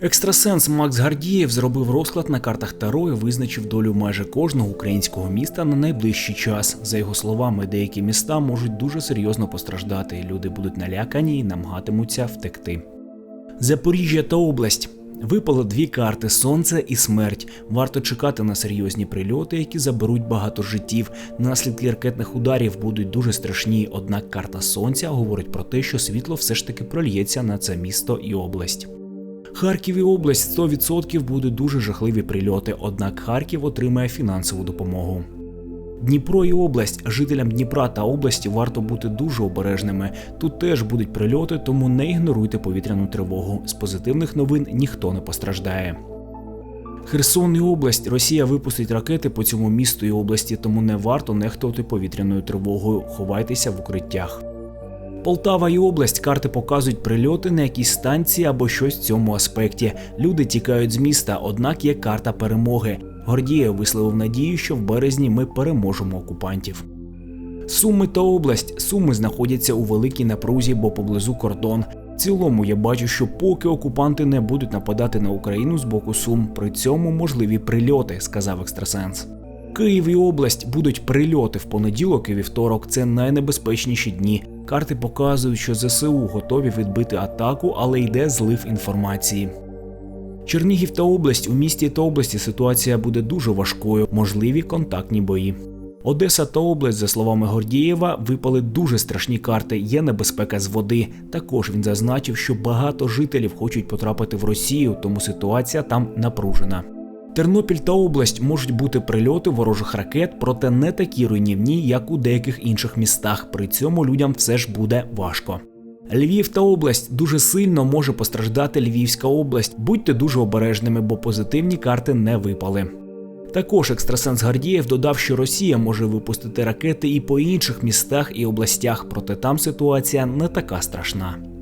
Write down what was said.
Екстрасенс Макс Гардієв зробив розклад на картах Таро і визначив долю майже кожного українського міста на найближчий час. За його словами, деякі міста можуть дуже серйозно постраждати. Люди будуть налякані і намагатимуться втекти. Запоріжжя та область. Випало дві карти Сонце і смерть. Варто чекати на серйозні прильоти, які заберуть багато життів. Наслідки ракетних ударів будуть дуже страшні. Однак карта Сонця говорить про те, що світло все ж таки прольється на це місто і область. Харків і область 100% будуть дуже жахливі прильоти, однак Харків отримає фінансову допомогу. Дніпро і область жителям Дніпра та області варто бути дуже обережними. Тут теж будуть прильоти, тому не ігноруйте повітряну тривогу. З позитивних новин ніхто не постраждає. Херсон і область Росія випустить ракети по цьому місту і області, тому не варто нехтувати повітряною тривогою. Ховайтеся в укриттях. Полтава і область карти показують прильоти на якісь станції або щось в цьому аспекті. Люди тікають з міста, однак є карта перемоги. Гордієв висловив надію, що в березні ми переможемо окупантів. Суми та область Суми знаходяться у великій напрузі, бо поблизу кордон. В цілому я бачу, що поки окупанти не будуть нападати на Україну з боку Сум, при цьому можливі прильоти, сказав екстрасенс. Київ і область будуть прильоти в понеділок і вівторок. Це найнебезпечніші дні. Карти показують, що ЗСУ готові відбити атаку, але йде злив інформації. Чернігів та область у місті та області ситуація буде дуже важкою, можливі контактні бої. Одеса та область, за словами Гордієва, випали дуже страшні карти. Є небезпека з води. Також він зазначив, що багато жителів хочуть потрапити в Росію, тому ситуація там напружена. Тернопіль та область можуть бути прильоти ворожих ракет, проте не такі руйнівні, як у деяких інших містах. При цьому людям все ж буде важко. Львів та область дуже сильно може постраждати Львівська область. Будьте дуже обережними, бо позитивні карти не випали. Також екстрасенс Гардієв додав, що Росія може випустити ракети і по інших містах і областях, проте там ситуація не така страшна.